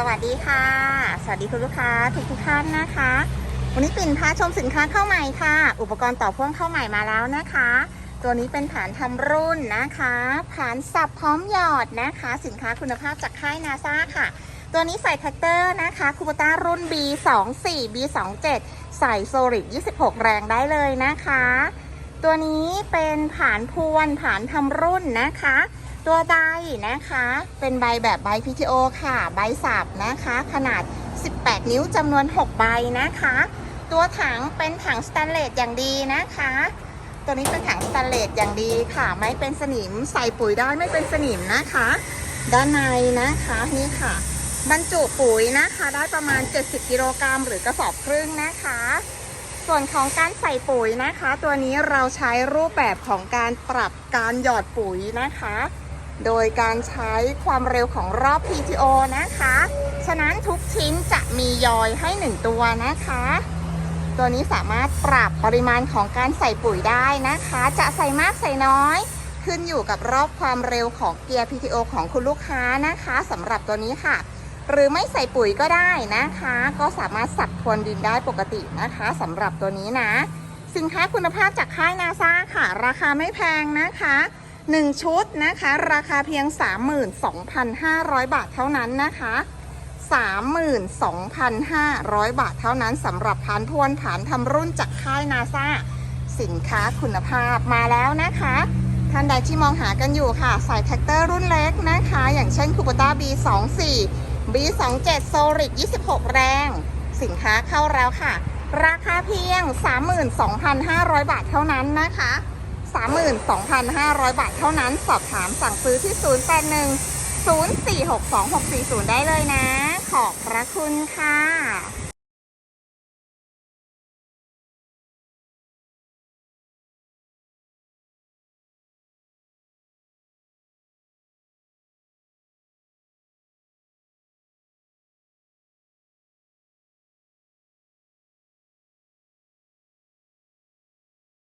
สวัสดีค่ะ สวัสดีคุณลูกค้าทุกทุกท่านนะคะ วันนี้ปิ่นพาชมสินค้าเข้าใหม่ค่ะ อุปกรณ์ต่อพ่วงเข้าใหม่มาแล้วนะคะ ตัวนี้เป็นฐานทำรุ่นนะคะ ฐานสับพร้อมหยอดนะคะ สินค้าคุณภาพจากค่ายนาซาค่ะ ตัวนี้ใส่แท็กเตอร์นะคะคูปต้ารุ่น B24 B27 ใส่โซลิด26 แรงได้เลยนะคะ ตัวนี้เป็นฐานพวนฐานทำรุ่นนะคะ ตัวใบนะคะ เป็นใบแบบใบ PTO ค่ะ ใบสับนะคะ ขนาด 18 นิ้วจำนวน 6 ใบนะคะ ตัวถังเป็นถังสแตนเลสอย่างดีนะคะ ตัวนี้เป็นถังสแตนเลสอย่างดีค่ะ ไม่เป็นสนิมใส่ปุ๋ยได้ไม่เป็นสนิมนะคะ ด้านในนะคะนี่ค่ะ บรรจุปุ๋ยนะคะ ได้ประมาณ 70 กิโลกรัมหรือกระสอบครึ่งนะคะส่วนของการใส่ปุ๋ยนะคะ ตัวนี้เราใช้รูปแบบของการปรับการหยอดปุ๋ยนะคะ โดยการใช้ความเร็วของรอบ PTO นะคะ ฉะนั้นทุกชิ้นจะมียอยให้ 1 ตัวนะคะ ตัวนี้สามารถปรับปริมาณของการใส่ปุ๋ยได้นะคะ จะใส่มากใส่น้อย ขึ้นอยู่กับรอบความเร็วของเกียร์ PTO ของคุณลูกค้านะคะสำหรับตัวนี้ค่ะ หรือไม่ใส่ปุ๋ยก็ได้นะคะ ก็สามารถสับพรวนดินได้ปกตินะคะสำหรับตัวนี้นะ สินค้าคุณภาพจากค่ายนาซาค่ะ ราคาไม่แพงนะคะ 1 ชุดนะคะ ราคาเพียง 32,500 บาทเท่านั้นนะคะ 32,500 บาทเท่านั้นสำหรับฐานพวนฐานทำรุ่นจากค่ายนาซาสินค้าคุณภาพมาแล้วนะคะ ท่านใดที่มองหากันอยู่ค่ะ สายแท็กเตอร์รุ่นเล็กนะคะ อย่างเช่นคูปต้า B24 B27 Solid 26 แรง สินค้าเข้าแล้วค่ะ ราคาเพียง 32,500 บาทเท่านั้นนะคะ 32,500 บาทเท่านั้น สอบถามสั่งซื้อที่ 081 0462 640 ได้เลยนะ ขอบพระคุณค่ะ